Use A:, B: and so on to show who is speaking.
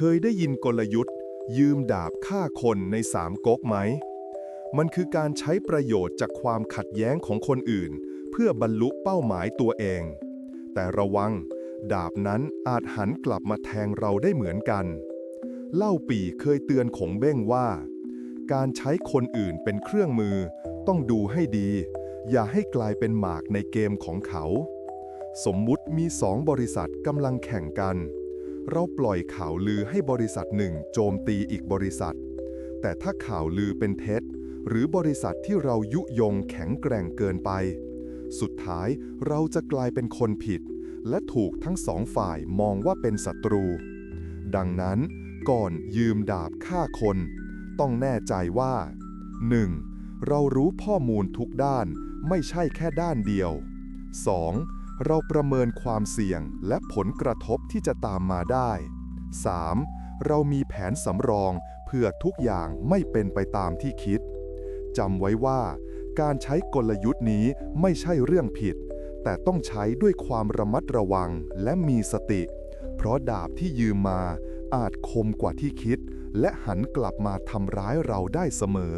A: เคยได้ยินกลยุทธ์ ยืมดาบฆ่าคนในสามก๊กไหม มันคือการใช้ประโยชน์จากความขัดแย้งของคนอื่น เพื่อบรรลุเป้าหมายตัวเอง แต่ระวัง ดาบนั้นอาจหันกลับมาแทงเราได้เหมือนกัน เล่าปีเคยเตือนขงเบ้งว่า การใช้คนอื่นเป็นเครื่องมือ ต้องดูให้ดี อย่าให้กลายเป็นหมากในเกมของเขา สมมุติมีสองบริษัทกำลังแข่งกัน เราปล่อยข่าวลือให้บริษัทหนึ่งโจมตีอีกบริษัท แต่ถ้าข่าวลือเป็นเท็จ หรือบริษัทที่เรายุยงแข็งแกร่งเกินไป สุดท้ายเราจะกลายเป็นคนผิด และถูกทั้งสองฝ่ายมองว่าเป็นศัตรู ดังนั้นก่อนยืมดาบฆ่าคน ต้องแน่ใจว่า 1. เรารู้ข้อมูลทุกด้านไม่ใช่แค่ด้านเดียว 2. เราประเมินความเสี่ยงและผลกระทบที่จะตามมาได้ 3. เรามีแผนสำรองเพื่อทุกอย่างไม่เป็นไปตามที่คิด จำไว้ว่า การใช้กลยุทธ์นี้ไม่ใช่เรื่องผิด แต่ต้องใช้ด้วยความระมัดระวังและมีสติ เพราะดาบที่ยืมมาอาจคมกว่าที่คิด และหันกลับมาทำร้ายเราได้เสมอ